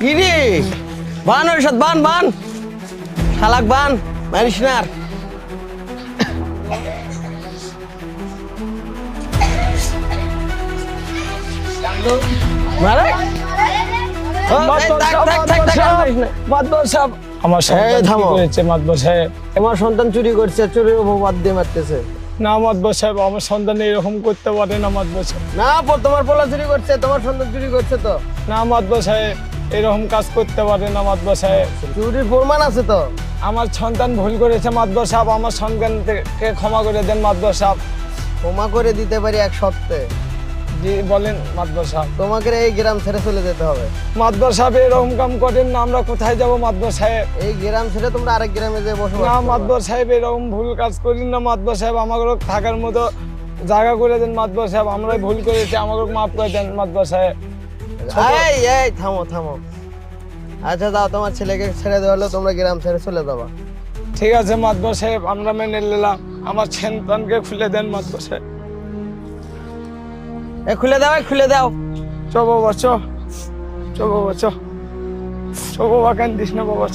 কে বান ওর সাথে বান বান। শালাক বান মারিস না মারে। আমার সন্তান আমার চুরি করছে চুরির অপবাদ দিয়ে মারতেছে। না সাহেব আমার সন্তান এরকম করতে পারে না মাতবর সাহেব না তোমার পোলা চুরি করছে তোমার সন্তান চুরি করছে তো। না সাহেব এরকম কাজ করতে পারে না মাতবর সাহেব চুরির প্রমাণ আছে তো। আমার সন্তান ভুল করেছে মাদব সাহেব আমার সন্তানকে ক্ষমা করে দেন মাতবর সাহেব ক্ষমা করে দিতে পারি এক সপ্তাহে। জি বলেন মাতবর সাহেব তোমাকে এই গ্রাম ছেড়ে চলে যেতে হবে। মাতবর সাহেব এরকম কাম করেন না আমরা কোথায় যাব মাতবর সাহেব এই গ্রাম ছেড়ে তোমরা আরেক গ্রামে যে বসবাস না। মাতবর সাহেব এরকম ভুল কাজ করেন না মাতবর সাহেব আমাকে থাকার মতো জায়গা করে দেন মাতবর সাহেব আমরাই ভুল করেছি আমাকে মাফ করে দেন মাতবর সাহেব এই এই থামো থামো। আচ্ছা দাও তোমার ছেলেকে ছেড়ে দেওয়া হলো তোমরা গ্রাম ছেড়ে চলে যাবা। ঠিক আছে মাতবর সাহেব আমরা মেনে নিলাম। আমার সন্তানকে খুলে দেন মাতবর সাহেব এ, খুলে দাও, এ, খুলে দাও। চ বাবা, চ। চ বাবা, চ। চ না বাবা